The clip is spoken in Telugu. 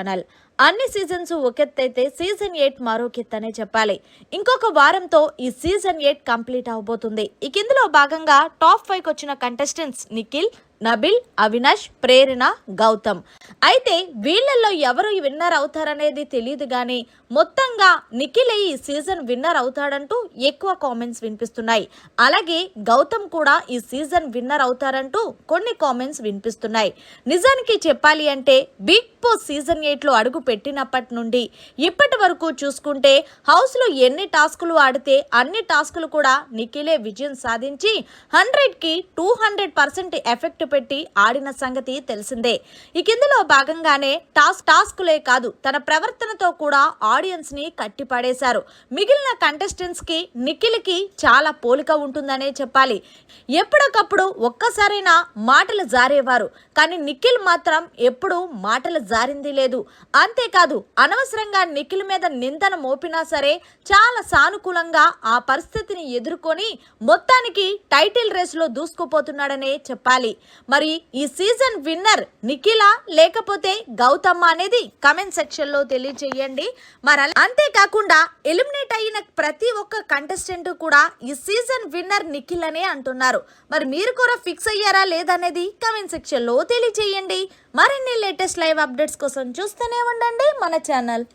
ఛానల్ అన్ని సీజన్స్ ఒకెత్తైతే సీజన్ ఎయిట్ మరో మరొకెత్తనే చెప్పాలి. ఇంకొక వారంతో ఈ సీజన్ ఎయిట్ కంప్లీట్ అవబోతుంది. ఇక ఇందులో భాగంగా టాప్ ఫైవ్కి వచ్చిన కంటెస్టెంట్స్ నిఖిల్ నబిల్ అవినాష్ ప్రేరణ గౌతమ్. అయితే వీళ్ళల్లో ఎవరు విన్నర్ అవుతారనేది తెలియదు కానీ మొత్తంగా నిఖిలే ఈ సీజన్ విన్నర్ అవుతాడంటూ ఎక్కువ కామెంట్స్ వినిపిస్తున్నాయి. అలాగే గౌతమ్ కూడా ఈ సీజన్ విన్నర్ అవుతారంటూ కొన్ని కామెంట్స్ వినిపిస్తున్నాయి. నిజానికి చెప్పాలి అంటే బిగ్ బాస్ సీజన్ ఎయిట్లో అడుగు పెట్టినప్పటి నుండి ఇప్పటి వరకు చూసుకుంటే హౌస్లో ఎన్ని టాస్కులు ఆడితే అన్ని టాస్కులు కూడా నిఖిలే విజయం సాధించి హండ్రెడ్కి టూ హండ్రెడ్ పర్సెంట్ ఎఫెక్ట్ పెట్టి ఆడిన సంగతి తెలిసిందే. ఇక ఇందులో భాగంగానే టాస్క్ టాస్కులే కాదు తన ప్రవర్తనతో కూడా ఆడియన్స్ని కట్టిపడేశారు. మిగిలిన కంటెస్టెంట్స్కి నిఖిల్కి చాలా పోలిక ఉంటుందనే చెప్పాలి. ఎప్పటికప్పుడు ఒక్కసారైనా మాటలు జారేవారు. కానీ నిఖిల్ మాత్రం ఎప్పుడూ మాటలు జారింది లేదు. అంతేకాదు అనవసరంగా నిఖిల్ మీద నిందన మోపినా సరే చాలా సానుకూలంగా ఆ పరిస్థితిని ఎదుర్కొని మొత్తానికి టైటిల్ రేసులో దూసుకుపోతున్నాడనే చెప్పాలి. మరి ఈ సీజన్ విన్నర్ నిఖిల లేకపోతే గౌతమ్మ అనేది కమెంట్ సెక్షన్లో తెలియజేయండి. మరి అంతేకాకుండా ఎలిమినేట్ అయిన ప్రతి ఒక్క కంటెస్టెంట్ కూడా ఈ సీజన్ విన్నర్ నిఖిల్ అనే అంటున్నారు. మరి మీరు కూడా ఫిక్స్ అయ్యారా లేదనేది కమెంట్ సెక్షన్లో తెలియజేయండి. మరిన్ని లేటెస్ట్ లైవ్ అప్డేట్స్ కోసం చూస్తూనే ఉండండి మన ఛానల్.